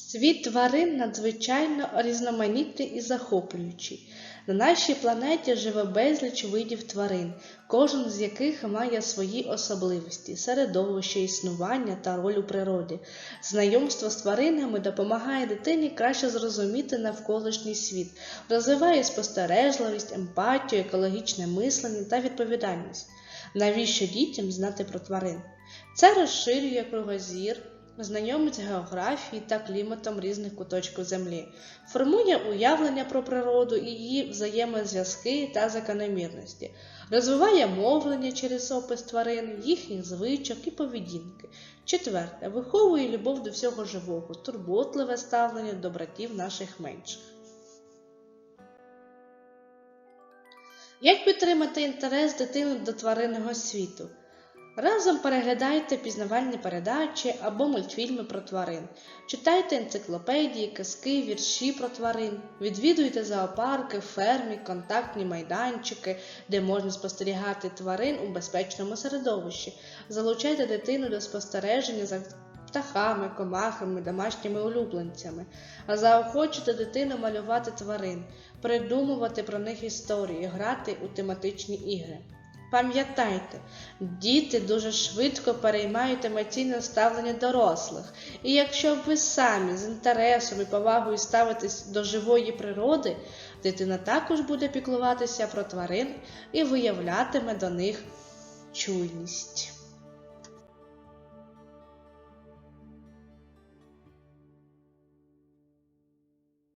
Світ тварин надзвичайно різноманітний і захоплюючий. На нашій планеті живе безліч видів тварин, кожен з яких має свої особливості, середовище, існування та роль у природі. Знайомство з тваринами допомагає дитині краще зрозуміти навколишній світ, розвиває спостережливість, емпатію, екологічне мислення та відповідальність. Навіщо дітям знати про тварин? Це розширює кругозір, знайомить з географією та кліматом різних куточків Землі, формує уявлення про природу і її взаємозв'язки та закономірності, розвиває мовлення через опис тварин, їхніх звичок і поведінки. Четверте, виховує любов до всього живого, турботливе ставлення до братів наших менших. Як підтримати інтерес дитини до тваринного світу? Разом переглядайте пізнавальні передачі або мультфільми про тварин, читайте енциклопедії, казки, вірші про тварин, відвідуйте зоопарки, фермі, контактні майданчики, де можна спостерігати тварин у безпечному середовищі, залучайте дитину до спостереження за птахами, комахами, домашніми улюбленцями, а заохочуйте дитину малювати тварин, придумувати про них історії, грати у тематичні ігри. Пам'ятайте, діти дуже швидко переймають емоційне ставлення дорослих, і якщо ви самі з інтересом і повагою ставитесь до живої природи, дитина також буде піклуватися про тварин і виявлятиме до них чуйність.